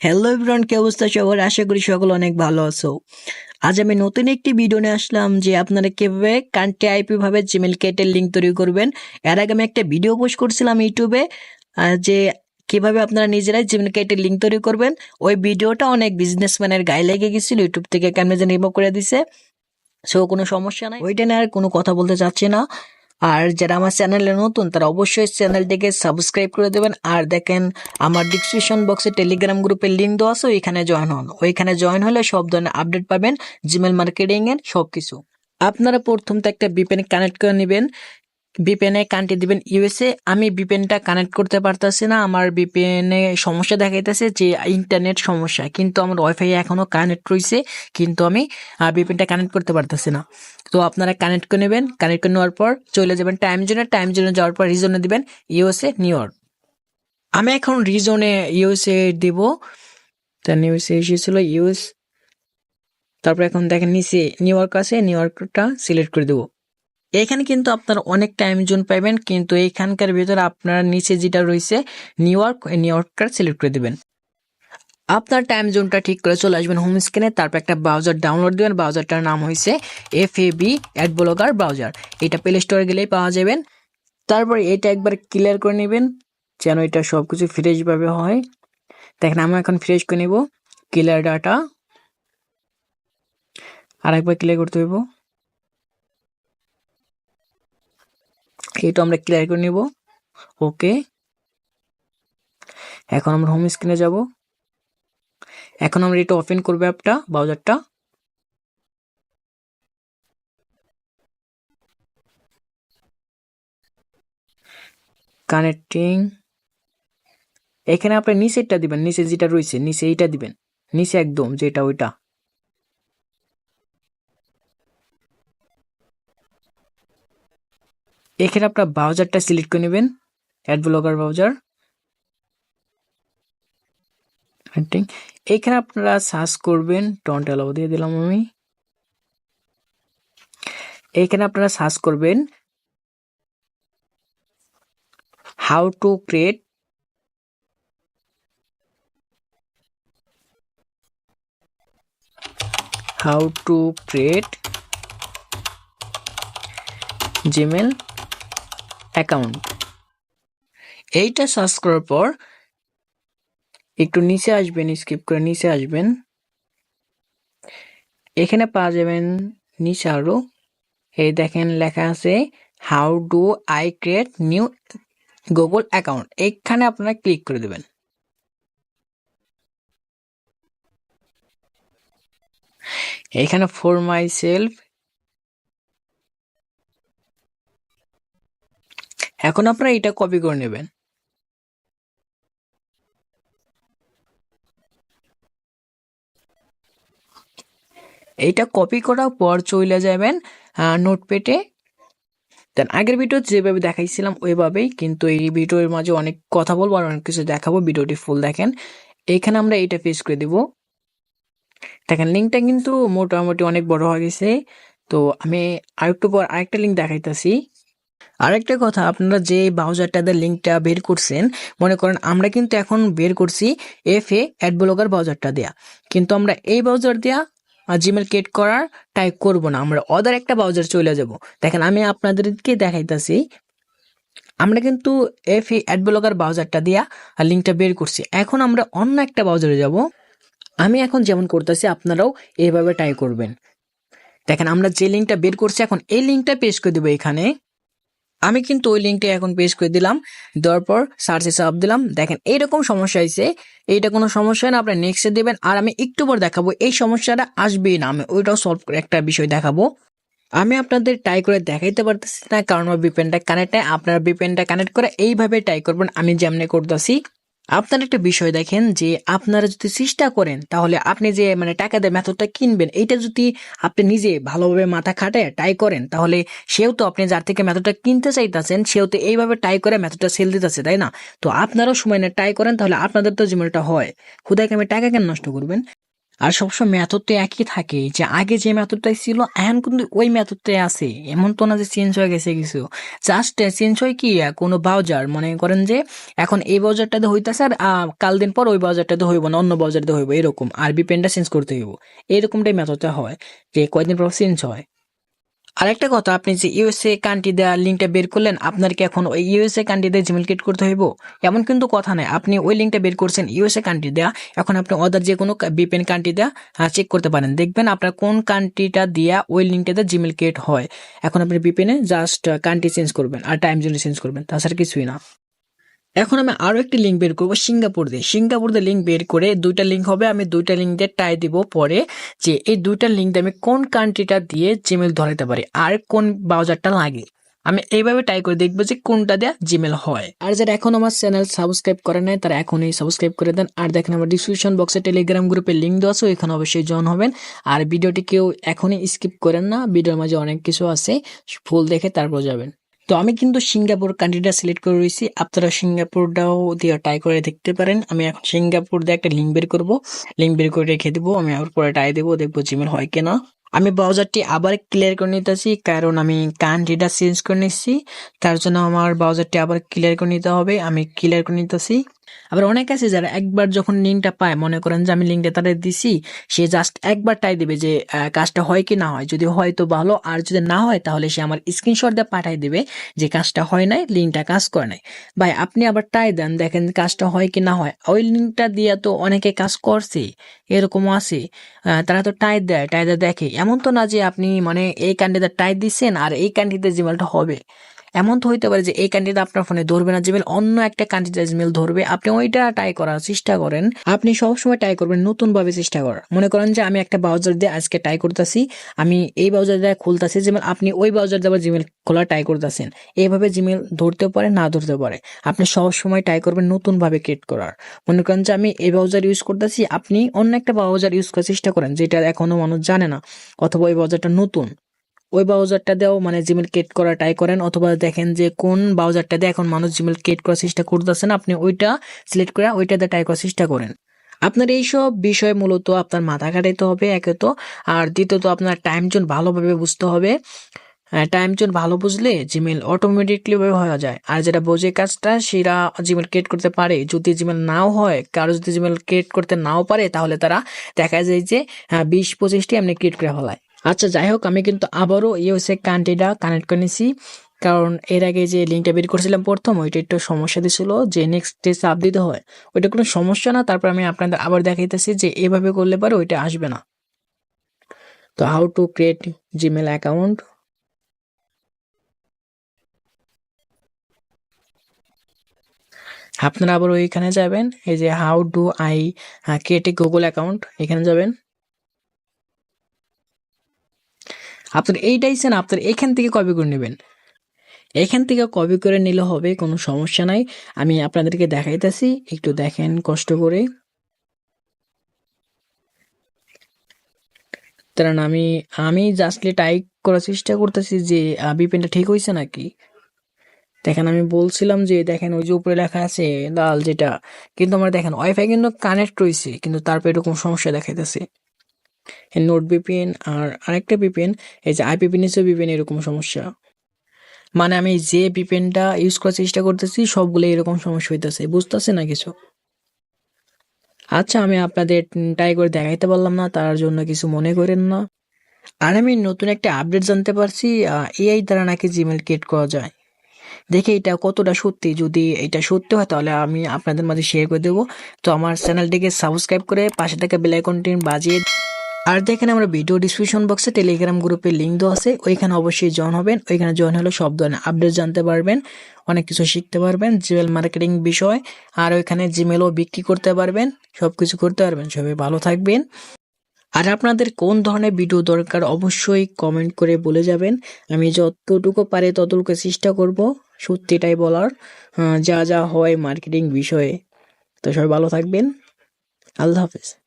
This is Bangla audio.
হ্যালো এভরিওয়ান কি অবস্থা সবার? আশা করি সকল অনেক ভালো আছো। আজ আমি নতুন একটি ভিডিও নিয়ে আসলাম যে আপনারা কীভাবে কান্ট্রি আইপি ভাবে জিমেল কেটের লিঙ্ক তৈরি করবেন। এর আগে আমি একটা ভিডিও পোস্ট করছিলাম ইউটিউবে যে কীভাবে আপনারা নিজেরাই জিমেল কেটের লিঙ্ক তৈরি করবেন। ওই ভিডিওটা অনেক বিজনেসম্যানের গায়ে লেগে গেছিল ইউটিউব থেকে কেমনে যেন রিমুভ করে দিছে। সো কোনো সমস্যা নাই। ওইটা নিয়ে আর কোনো কথা বলতে চাচ্ছি না। আর যারা আমার চ্যানেলে নতুন, তারা অবশ্যই চ্যানেলটিকে সাবস্ক্রাইব করে দেবেন। আর দেখেন, আমার ডিসক্রিপশন বক্সে টেলিগ্রাম গ্রুপের লিঙ্ক দেওয়া আছে, ওইখানে জয়েন হন। ওইখানে জয়েন হলে সব ধরনের আপডেট পাবেন জিমেল মার্কেটিংয়ের সব কিছু আপনারা প্রথম তো একটা বিপেন কানেক্ট করে নেবেন। বিপেনে কানেক্ট দিবেন ইউএসএ আমি বিপেনটা কানেক্ট করতে পারতেছি না। আমার বিপেনে সমস্যা দেখাইতেছে যে ইন্টারনেট সমস্যা। কিন্তু আমার ওয়াইফাই এখনও কানেক্ট রয়েছে কিন্তু আমি বিপেনটা কানেক্ট করতে পারতেছি না। তো আপনারা কানেক্ট করে নেবেন। কানেক্ট করে নেওয়ার পর চলে যাবেন টাইম জোনে টাইম জোনে যাওয়ার পর রিজনে দিবেন ইউএসএ নিউ ইয়র্ক আমি এখন রিজনে ইউএসএ দিব। তা ইউএসএ এসেছিল ইউএস তারপর এখন দেখেন নিচে নিউ ইয়র্ক আছে নিউ ইয়র্কটা সিলেক্ট করে দেবো। এখানে কিন্তু আপনারা অনেক টাইম জোন পাবেন কিন্তু এইখানকার ভিতরে আপনার নিচে যেটা রয়েছে নিউ ইয়র্ক নিউ ইয়র্কটা সিলেক্ট করে দেবেন। আপনার টাইম জোনটা ঠিক করে চলে আসবেন হোম স্ক্রিনে তারপর একটা ব্রাউজার ডাউনলোড দিবেন ব্রাউজারটার নাম হয়েছে F A B ad blocker browser এটা প্লে স্টোরে গেলেই পাওয়া যাবেন। তারপর এটা একবার ক্লিয়ার করে নেবেন, যেন এটা সব কিছু ফ্রেশভাবে হয়। দেখেন, আমি এখন ফ্রেশ করে নেব ক্লিয়ার ডাটা আর একবার ক্লিয়ার করতে হইব। এটা আমরা ক্লিয়ার করে নেব। ওকে এখন আমরা হোম স্ক্রিনে যাব। এখন আমরা এটা ওপেন করব অ্যাপটা ব্রাউজারটা কানেক্টিং এখানে আপনি নিচেরটা দিবেন, নিচে যেটা রয়েছে, নিচে এইটা দিবেন। নিচে একদম, যেটা ওইটা। এখানে আপনার ব্রাউজারটা সিলেক্ট করে নেবেন অ্যাড ব্লগার ব্রাউজার এখানে আপনারা সার্চ করবেন টন্ট অ্যালাউ দিয়ে দিলাম আমি। এখানে আপনারা সার্চ করবেন how to create how to create Gmail account এইটা সার্চ করার পর একটু নিচে আসবেন স্কিপ করে নিচে আসবেন। এখানে পাওয়া যাবেন নিচে আরও এই দেখেন লেখা আছে how do I create new Google account এখানে আপনারা ক্লিক করে দেবেন। এখানে ফর মাই সেলফ এখন আপনারা এটা কপি করে নেবেন। এইটা কপি করার পর চলে যাবেন নোটপ্যাডে দেন আগের ভিডিও যেভাবে দেখাইছিলাম, ওইভাবেই কিন্তু এই ভিডিওর মাঝে অনেক কথা বলব আর অনেক কিছু দেখাবো। ভিডিওটি ফুল দেখেন। এখানে আমরা এইটা পেজ করে দিব। দেখেন লিঙ্কটা কিন্তু মোটামুটি অনেক বড় হয়ে গেছে। তো আমি আরেকটু পর আরেকটা লিঙ্ক দেখাইতেছি। আরেকটা কথা, আপনারা যে ব্রাউজারটাদের লিঙ্কটা বের করছেন, মনে করেন আমরা কিন্তু এখন বের করছি এফ এ অ্যাড ব্লগার ব্রাউজারটা দেয়া। কিন্তু আমরা এই ব্রাউজার দেয়া জিমেল ক্রিয়েট করার টাইপ করব না, আমরা অদার একটা ব্রাউজার চলে যাব। দেখেন, আমি আপনাদেরকে দেখাইতাছি, আমরা কিন্তু এফ এ অ্যাড ব্লগার ব্রাউজারটা আর লিঙ্কটা বের করছি। এখন আমরা অন্য একটা ব্রাউজারে যাব। আমি এখন যেমন করতেছি, আপনারাও এইভাবে ট্রাই করবেন। দেখেন, আমরা যে লিঙ্কটা বের করছি, এখন এই লিঙ্কটা পেশ করে দেবো এখানে। আমি কিন্তু ওই লিঙ্কটা এখন পেশ করে দিলাম, দেওয়ার পর সার্চে সাপ দিলাম। দেখেন, এইরকম সমস্যা হয়েছে। এইটা কোনো সমস্যা না, আপনি নেক্সটে দেবেন। আর আমি একটু পর দেখাবো, এই সমস্যাটা আসবেই না, আমি ওইটাও সলভ করে একটা বিষয় দেখাবো। আমি আপনাদের ট্রাই করে দেখাইতে পারতেছি না, কারণ আমার বিপেনটা কানেক্ট আপনারা বিপেনটা কানেক্ট করে এইভাবে ট্রাই করবেন, আমি যেমনি করতেছি। আপনার একটা বিষয় দেখেন যে আপনারা যদি চেষ্টা করেন, তাহলে আপনি যে মানে টাকা দিয়ে মেথডটা কিনবেন এটা যদি আপনি নিজে ভালোভাবে মাথা খাটে টাই করেন, তাহলে সেও তো আপনি যার থেকে মেথডটা কিনতে চাইতেছেন, সেও তো এইভাবে টাই করে মেথডটা সেল দিতেছে, তাই না? তো আপনারাও সময় না ট্রাই করেন, তাহলে আপনাদের তো জীবনটা হয়। খুদাকে আমি টাকা কেন নষ্ট করবেন? আর সবসময় মেথডটা একই থাকে যে আগে যে মেথডটাই ছিল, এখন কিন্তু ওই মেথডটাই আছে। এমন তো না যে চেঞ্জ হয়ে গেছে কিছু। জাস্ট চেঞ্জ হয় কি কোনো বাউজার। মনে করেন যে এখন এই বাউজারটাতে হইতেছে আর কাল দিন পর ওই বাউজারটাতে হইব না, অন্য বাউজারটাতে হইব, এরকম। আরবি পেনটা চেঞ্জ করতে হইব। এরকমটাই মেথডটা হয় যে কয়েকদিন পর চেঞ্জ হয়। আরেকটা কথা, আপনি যে ইউএসএ কান্ট্রি দেওয়ার লিঙ্কটা বের করলেন, আপনার কি এখন ওই ইউএসএ কান্ট্রি দিয়ে জিমেল ক্রিয়েট করতে হইব? এমন কিন্তু কথা নাই। আপনি ওই লিঙ্কটা বের করছেন ইউএসএ কান্ট্রি দেওয়া এখন আপনি অদার যে কোনো বিপেন কান্ট্রি দেওয়া চেক করতে পারেন। দেখবেন আপনার কোন কান্ট্রিটা দিয়া ওই লিঙ্কটাতে জিমেল ক্রিয়েট হয়। এখন আপনি বিপেনে জাস্ট কান্ট্রি চেঞ্জ করবেন আর টাইম জোন চেঞ্জ করবেন, তাছাড়া কিছুই না। এখন আমি আরও একটি লিঙ্ক বের করব, সিঙ্গাপুর দিয়ে। সিঙ্গাপুর দিয়ে লিঙ্ক বের করে দুইটা লিঙ্ক হবে, আমি দুইটা লিঙ্ক দিয়ে টাই দিব পরে যে এই দুইটা লিঙ্ক দিয়ে আমি কোন কান্ট্রিটা দিয়ে জিমেল ধরাতে পারি আর কোন ব্রাউজারটা লাগে। আমি এইভাবে ট্রাই করে দেখব যে কোনটা দেয়া জিমেল হয়। আর যারা এখন আমার চ্যানেল সাবস্ক্রাইব করে নাই, তারা এখনই সাবস্ক্রাইব করে দেন। আর দেখেন আমার ডিসক্রিপশন বক্সে টেলিগ্রাম গ্রুপের লিঙ্ক দেওয়া আছে, ওইখানে অবশ্যই জয়েন হবেন। আর ভিডিওটি কেউ এখনই স্কিপ করেন না ভিডিওর মাঝে অনেক কিছু আছে ফুল দেখে তারপর যাবেন। তো আমি কিন্তু সিঙ্গাপুর কান্ট্রিটা সিলেক্ট করে রয়েছি। আপনারা সিঙ্গাপুরটাও দিয়ে ট্রাই করে দেখতে পারেন। আমি এখন সিঙ্গাপুর দিয়ে একটা লিঙ্ক বের করব। লিঙ্ক বের করে রেখে দেবো। আমি আবার পরে ট্রাই দেবো, দেখব জিমেল হয় কিনা। আমি ব্রাউজারটি আবার ক্লিয়ার করে নিতেছি, কারণ আমি কান্ট্রিটা চেঞ্জ করে নিচ্ছি। তার জন্য আমার ব্রাউজারটি আবার ক্লিয়ার করে নিতে হবে। আমি ক্লিয়ার করে নিতেছি। আবার অনেক আছে যারা একবার যখন লিঙ্কটা পায়, মনে করেন যে আমি লিঙ্কটা তাদের দিছি, সে জাস্ট একবার টাই দিবে যে কাজটা হয় কি না হয়। যদি হয় তো ভালো, আর যদি না হয় তাহলে সে আমার স্ক্রিনশট দিয়ে পাঠাই দেবে যে কাজটা হয় নাই লিঙ্কটা কাজ করে নাই। ভাই, আপনি আবার টাই দেন, দেখেন কাজটা হয় কি না হয়। ওই লিঙ্কটা দিয়ে তো অনেকে কাজ করছে, এরকমও আছে। তারা তো টাই দেয় টাই দেয় দেখে। এমন তো না যে আপনি মানে এই কান্ট্রিতে টাই দিচ্ছেন আর এই কান্ট্রিতে জিমেলটা হবে। এমন তো হইতে পারে যে এই কান্ট্রিতে আপনার ফোনে ধরবে না জিমেল অন্য একটা কান্ট্রিতে জিমেল ধরবে, আপনি ওইটা ট্রাই করার চেষ্টা করেন। আপনি সবসময় ট্রাই করবেন নতুন ভাবে চেষ্টা করার। মনে করেন যে আমি একটা ব্রাউজার দিয়ে আজকে ট্রাই করতেছি, আমি এই ব্রাউজার দিয়ে খুলতেছি জিমেল আপনি ওই ব্রাউজার দিয়ে জিমেল খোলা ট্রাই করতেছেন। এইভাবে জিমেল ধরতে পারে, না ধরতে পারে। আপনি সবসময় ট্রাই করবেন নতুন ভাবে ক্রিয়েট করার। মনে করেন যে আমি এই ব্রাউজার ইউজ করতেছি, আপনি অন্য একটা ব্রাউজার ইউজ করার চেষ্টা করেন, যেটা এখনও মানুষ জানে না, অথবা ওই ব্রাউজারটা নতুন। ওই ব্রাউজারটা দিয়েও মানে জিমেল ক্রিয়েট করা ট্রাই করেন অথবা দেখেন যে কোন ব্রাউজারটা দিয়ে এখন মানুষ জিমেল ক্রিয়েট করার চেষ্টা করতেছেন আপনি ওইটা সিলেক্ট করে ওইটা দিয়ে ট্রাই করার চেষ্টা করেন। আপনার এইসব বিষয় মূলত আপনার মাথা খাটাইতে হবে একে তো। আর দ্বিতীয়ত আপনার টাইম জোন ভালোভাবে বুঝতে হবে। টাইম জোন ভালো বুঝলে জিমেল অটোমেটিকলি হয়ে যায়। আর যেটা বোঝে কাজটা সেটা জিমেল ক্রিয়েট করতে পারে। যদি জিমেল নাও হয় কারও যদি জিমেল ক্রিয়েট করতে নাও পারে তাহলে তারা দেখা যায় যে হ্যাঁ, বিশ পঁচিশটি আপনি ক্রিয়েট করে ফেলায়। আচ্ছা যাই হোক আমি কিন্তু আবারও ইউএসএ কান্ট্রিটা কানেক্ট করে নিছি। কারণ এর আগে যে লিঙ্কটা বের করছিলাম প্রথম, ওইটা একটু সমস্যা দিছিল যে নেক্সট ডে চাপ দিতে হয়, ওইটা কোনো সমস্যা না। তারপর আমি আপনাদের আবার দেখাইতেছি যে এভাবে করলে পরে ওইটা আসবে না। তো how to create Gmail account আপনারা আবার ওইখানে যাবেন, এই যে how do I create a Google account এখানে যাবেন। আপনার এইটাই সেন আপনার এখান থেকে কপি করে নেবেন। এখান থেকে কপি করে নিলে হবে, কোনো সমস্যা নাই। আমি আপনাদেরকে দেখাইতেছি, একটু দেখেন কষ্ট করে। কারণ আমি আমি জাস্টলি টাইপ করার চেষ্টা করতেছি যে বিপেনটা ঠিক হয়েছে নাকি? দেখেন, আমি বলছিলাম যে, দেখেন, ওই যে উপরে লেখা আছে, লাল যেটা, কিন্তু আমার দেখেন ওয়াইফাই কিন্তু কানেক্ট রয়েছে কিন্তু তারপর এরকম সমস্যা দেখাইতেছে। নোট বিপিএন আর আরেকটা বিপিএন এই যে আইপিপি নিচে বিপিএন এরকম সমস্যা। মানে আমি যে বিপিএনটা ইউজ করার চেষ্টা করতেছি, সবগুলো এরকম সমস্যা হইতেছে। বুঝতেছে না কিছু? আচ্ছা আমি আপনাদের ট্রাই করে দেখাইতে পারলাম না, তার জন্য কিছু মনে করেন না। আর আমি নতুন একটা আপডেট জানতে পারছি এআই দ্বারা নাকি জিমেল ক্রিয়েট করা যায়। দেখে এটা কতটা সত্যি। যদি এটা সত্যি হয়, তাহলে আমি আপনাদের মাঝে শেয়ার করে দেবো। তো আমার চ্যানেলটিকে সাবস্ক্রাইব করে পাশে থাকা বেল আইকনটি বাজিয়ে আর দেখেন আমরা ভিডিও ডিসক্রিপশন বক্সে টেলিগ্রাম গ্রুপের লিঙ্ক দেওয়া আছে। ওইখানে অবশ্যই জয়েন হবেন। ওইখানে জয়েন হলে সব ধরনের আপডেট জানতে পারবেন, অনেক কিছু শিখতে পারবেন জিমেল মার্কেটিং বিষয়, আর ওইখানে জিমেলও বিক্রি করতে পারবেন সব কিছু করতে পারবেন। সবাই ভালো থাকবেন। আর আপনাদের কোন ধরনের ভিডিও দরকার অবশ্যই কমেন্ট করে বলে যাবেন। আমি যতটুকু পারে ততটুকু চেষ্টা করব, সত্যিটাই বলার যা যা হয় মার্কেটিং বিষয়ে। তো সবাই ভালো থাকবেন। আল্লাহ হাফেজ।